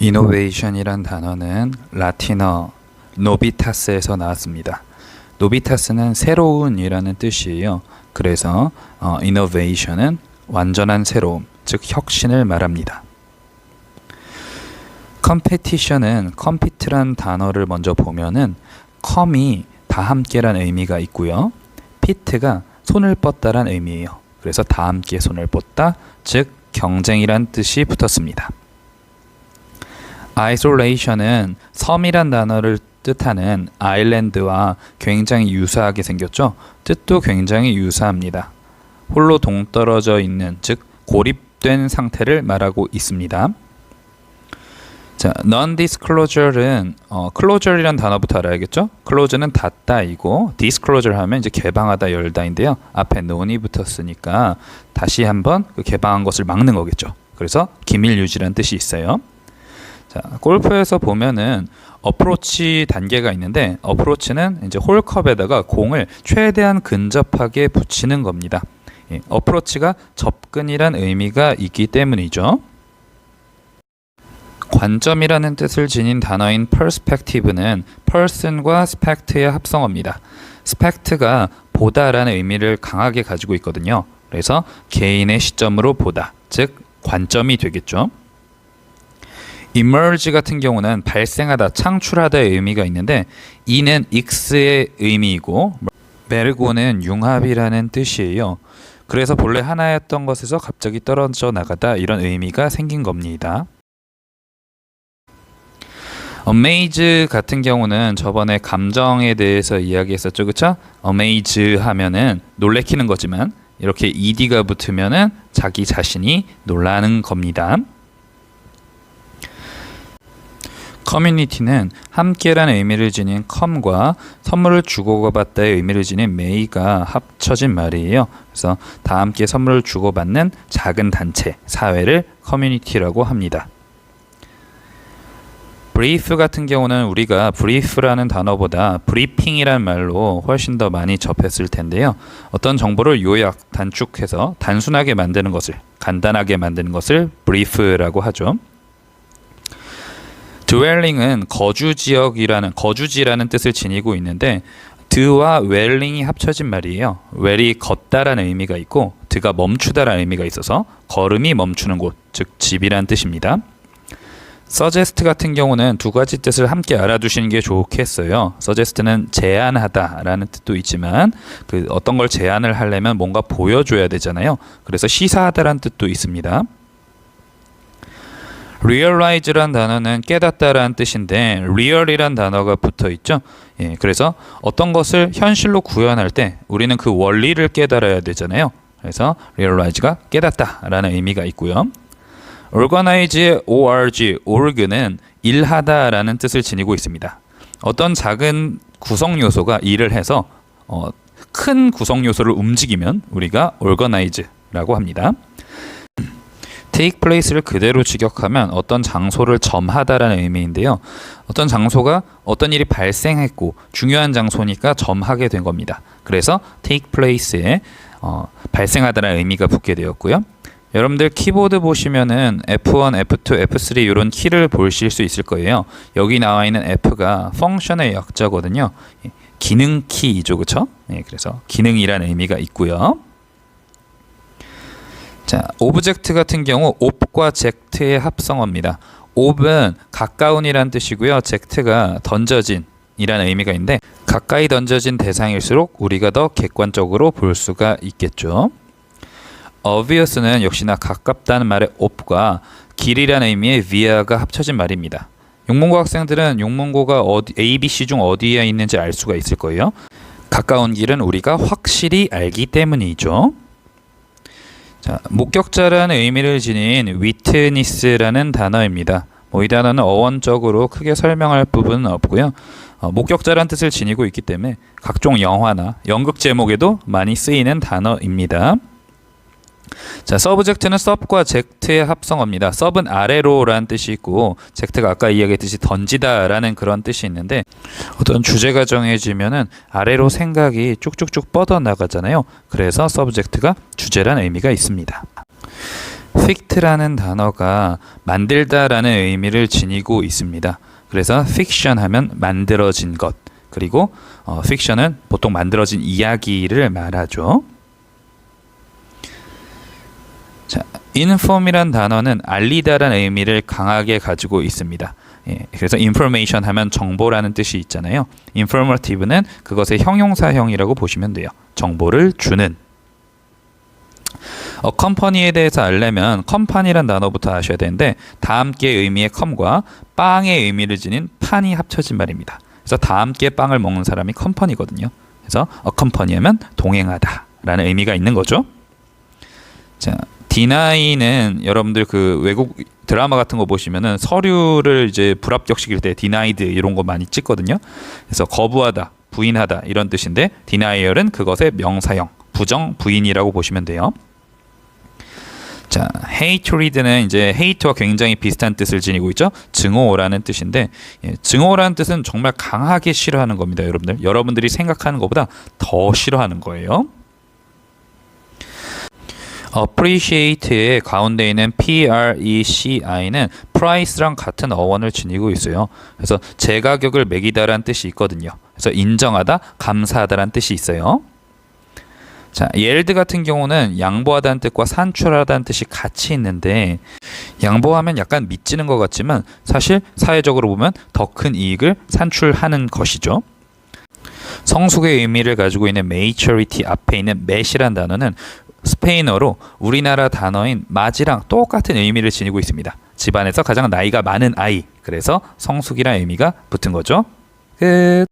이노베이션이란 단어는 라틴어 노비타스에서 나왔습니다. 노비타스는 새로운이라는 뜻이에요. 그래서 어, 이노베이션은 완전한 새로움, 즉 혁신을 말합니다. 컴페티션은 컴피트란 단어를 먼저 보면은 컴이 다 함께란 의미가 있고요. 피트가 손을 뻗다란 의미예요. 그래서 다 함께 손을 뻗다, 즉 경쟁이란 뜻이 붙었습니다. Isolation은 섬이란 단어를 뜻하는 아일랜드와 굉장히 유사하게 생겼죠. 뜻도 굉장히 유사합니다. 홀로 동떨어져 있는 즉 고립된 상태를 말하고 있습니다. 자, non-disclosure는 어, closure이란 단어부터 알아야겠죠? close는 닫다이고 disclosure 하면 이제 개방하다 열다인데요. 앞에 non이 붙었으니까 다시 한번 그 개방한 것을 막는 거겠죠. 그래서 기밀 유지란 뜻이 있어요. 자, 골프에서 보면은 어프로치 단계가 있는데 어프로치는 이제 홀컵에다가 공을 최대한 근접하게 붙이는 겁니다. 예, 어프로치가 접근이란 의미가 있기 때문이죠. 관점이라는 뜻을 지닌 단어인 perspective는 person과 spect의 합성어입니다. spect가 보다라는 의미를 강하게 가지고 있거든요. 그래서 개인의 시점으로 보다, 즉 관점이 되겠죠. Emerge 같은 경우는 발생하다, 창출하다의 의미가 있는데 이는 익스의 의미이고 메르고는 융합이라는 뜻이에요. 그래서 본래 하나였던 것에서 갑자기 떨어져 나가다 이런 의미가 생긴 겁니다. amaze 같은 경우는 저번에 감정에 대해서 이야기했었죠, 그렇죠? amaze 하면은 놀래키는 거지만 이렇게 ed가 붙으면은 자기 자신이 놀라는 겁니다. 커뮤니티는 함께라는 의미를 지닌 컴과 선물을 주고받다의 의미를 지닌 메이가 합쳐진 말이에요. 그래서 다 함께 선물을 주고받는 작은 단체, 사회를 커뮤니티라고 합니다. 브리프 같은 경우는 우리가 브리프라는 단어보다 브리핑이란 말로 훨씬 더 많이 접했을 텐데요. 어떤 정보를 요약, 단축해서 단순하게 만드는 것을 간단하게 만드는 것을 브리프라고 하죠. Dwelling은 거주 지역이라는 거주지라는 뜻을 지니고 있는데 드와 웰링이 합쳐진 말이에요. 웰이 걷다라는 의미가 있고 드가 멈추다라는 의미가 있어서 걸음이 멈추는 곳, 즉 집이란 뜻입니다. suggest 같은 경우는 두 가지 뜻을 함께 알아두시는 게 좋겠어요. suggest는 제안하다라는 뜻도 있지만 그 어떤 걸 제안을 하려면 뭔가 보여줘야 되잖아요. 그래서 시사하다라는 뜻도 있습니다. Realize란 단어는 깨닫다라는 뜻인데 real이란 단어가 붙어 있죠. 예, 그래서 어떤 것을 현실로 구현할 때 우리는 그 원리를 깨달아야 되잖아요. 그래서 realize가 깨닫다라는 의미가 있고요. organize의 org, org는 일하다라는 뜻을 지니고 있습니다. 어떤 작은 구성 요소가 일을 해서 어, 큰 구성 요소를 움직이면 우리가 organize라고 합니다. Take place를 그대로 직역하면 어떤 장소를 점하다라는 의미인데요. 어떤 장소가 어떤 일이 발생했고 중요한 장소니까 점하게 된 겁니다. 그래서 take place에 어, 발생하다라는 의미가 붙게 되었고요. 여러분들 키보드 보시면은 F1, F2, F3 이런 키를 보실 수 있을 거예요. 여기 나와 있는 F가 펑션의 약자거든요. 예, 기능 키이죠, 그렇죠? 예, 그래서 기능이라는 의미가 있고요. 자, 오브젝트 같은 경우 옵과 젝트의 합성어입니다. 옵은 가까운이란 뜻이고요. 젝트가 던져진 이라는 의미가 있는데 가까이 던져진 대상일수록 우리가 더 객관적으로 볼 수가 있겠죠. obvious는 역시나 가깝다는 말의 op과 길이라는 의미의 via가 합쳐진 말입니다. 용문고 학생들은 용문고가 어디, A, B, C 중 어디에 있는지 알 수가 있을 거예요. 가까운 길은 우리가 확실히 알기 때문이죠. 자, 목격자라는 의미를 지닌 witness라는 단어입니다. 뭐 이 단어는 어원적으로 크게 설명할 부분은 없고요. 어, 목격자란 뜻을 지니고 있기 때문에 각종 영화나 연극 제목에도 많이 쓰이는 단어입니다. 자, 서브젝트는 sub과 젝트의 합성어입니다. sub은 아래로라는 뜻이 있고 젝트가 아까 이야기했듯이 던지다라는 그런 뜻이 있는데 어떤 주제가 정해지면은 아래로 생각이 쭉쭉쭉 뻗어 나가잖아요. 그래서 서브젝트가 주제란 의미가 있습니다. fict라는 단어가 만들다라는 의미를 지니고 있습니다. 그래서 fiction 하면 만들어진 것 그리고 어, fiction은 보통 만들어진 이야기를 말하죠. Inform이란 단어는 알리다라는 의미를 강하게 가지고 있습니다. 예, 그래서 information 하면 정보라는 뜻이 있잖아요. informative는 그것의 형용사형이라고 보시면 돼요. 정보를 주는. 어, 컴퍼니에 대해서 알려면 컴판이란 단어부터 아셔야 되는데 다 함께 의미의 컴과 빵의 의미를 지닌 판이 합쳐진 말입니다. 그래서 다 함께 빵을 먹는 사람이 컴퍼니거든요. 그래서 어, 컴퍼니 하면 동행하다라는 의미가 있는 거죠. 자, 디나이는 여러분들 그 외국 드라마 같은 거 보시면은 서류를 이제 불합격시킬 때 디나이드 이런 거 많이 찍거든요. 그래서 거부하다, 부인하다 이런 뜻인데 디나이얼은 그것의 명사형, 부정, 부인이라고 보시면 돼요. 자, hateread는 이제 hate와 굉장히 비슷한 뜻을 지니고 있죠. 증오라는 뜻인데 예, 증오라는 뜻은 정말 강하게 싫어하는 겁니다, 여러분들. 여러분들이 생각하는 것보다 더 싫어하는 거예요. Appreciate의 가운데 있는 P-R-E-C-I는 price랑 같은 어원을 지니고 있어요. 그래서 제 가격을 매기다라는 뜻이 있거든요. 그래서 인정하다, 감사하다라는 뜻이 있어요. 자, yield 같은 경우는 양보하다는 뜻과 산출하다는 뜻이 같이 있는데 양보하면 약간 미치는 것 같지만 사실 사회적으로 보면 더 큰 이익을 산출하는 것이죠. 성숙의 의미를 가지고 있는 maturity 앞에 있는 mat이란 단어는 스페인어로 우리나라 단어인 맞이랑 똑같은 의미를 지니고 있습니다. 집안에서 가장 나이가 많은 아이. 그래서 성숙이라는 의미가 붙은 거죠. 끝.